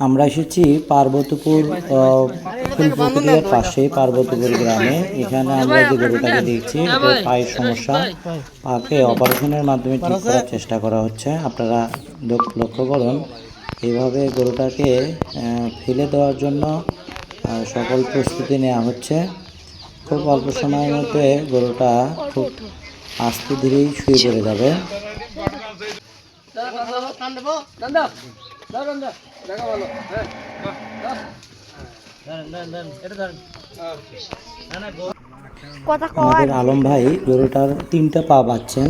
আমরা এসেছি পার্বতীপুর আহ, ফুলপুকুরের পাশে পার্বতীপুর গ্রামে এখানে আমরা যে গরুটাকে দেখছি পায়ের সমস্যা পাকে অপারেশনের মাধ্যমে ঠিক করার চেষ্টা করা হচ্ছে আপনারা লক্ষ্য করুন এইভাবে গরুটাকে ফেলে দেওয়ার জন্য সকল প্রস্তুতি নেওয়া হচ্ছে খুব অল্প সময়ের মধ্যে গরুটা খুব আস্তে ধীরেই শুয়ে পড়ে যাবে কথা কয়। আমাদের আলম ভাই গরুটার তিনটা পা বাচ্ছেন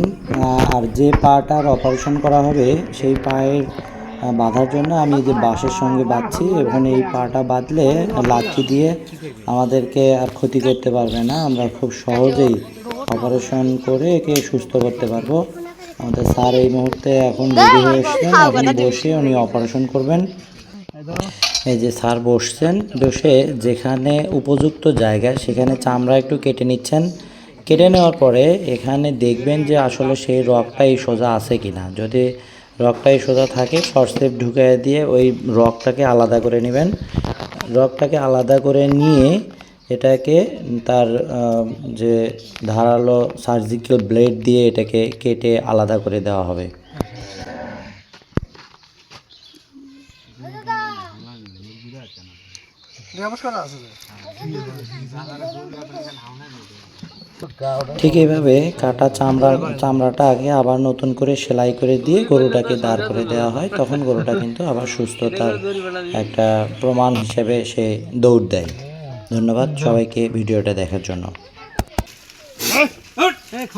আর যে পাটার অপারেশন করা হবে সেই পায়ের বাঁধার জন্য আমি যে বাঁশের সঙ্গে বাঁধছি এবং এই পাটা বাঁধলে লাঠি দিয়ে আমাদেরকে আর ক্ষতি করতে পারবে না। আমরা খুব সহজেই অপারেশন করে একে সুস্থ করতে পারব। আমাদের স্যার এই মুহূর্তে এখন রেডি হয়ে এসছেন এখন বসে উনি অপারেশন করবেন। এই যে স্যার বসছেন, বসে যেখানে উপযুক্ত জায়গা, সেখানে চামড়া একটু কেটে নিচ্ছেন। কেটে নেওয়ার পরে এখানে দেখবেন যে আসলে সেই রগটাই সোজা আছে কিনা। যদি রগটাই সোজা থাকে শর্টসেপ ঢুকিয়ে দিয়ে ওই রগটাকে আলাদা করে নেবেন। রগটাকে আলাদা করে নিয়ে এটাকে তার যে ধারালো সার্জিক্যাল ব্লেড দিয়ে এটাকে কেটে আলাদা করে দেওয়া হবে। ঠিক এইভাবে কাটা চামড়া চামড়াটা আগে আবার নতুন করে সেলাই করে দিয়ে গরুটাকে দাঁড় করে দেওয়া হয়। তখন গরুটা কিন্তু আবার সুস্থতার একটা প্রমাণ হিসেবে সে দৌড় দেয়। ধন্যবাদ সবাইকে ভিডিওটা দেখার জন্য। দেখ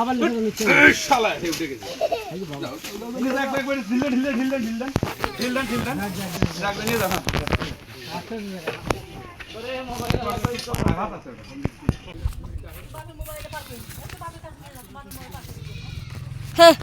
দেখ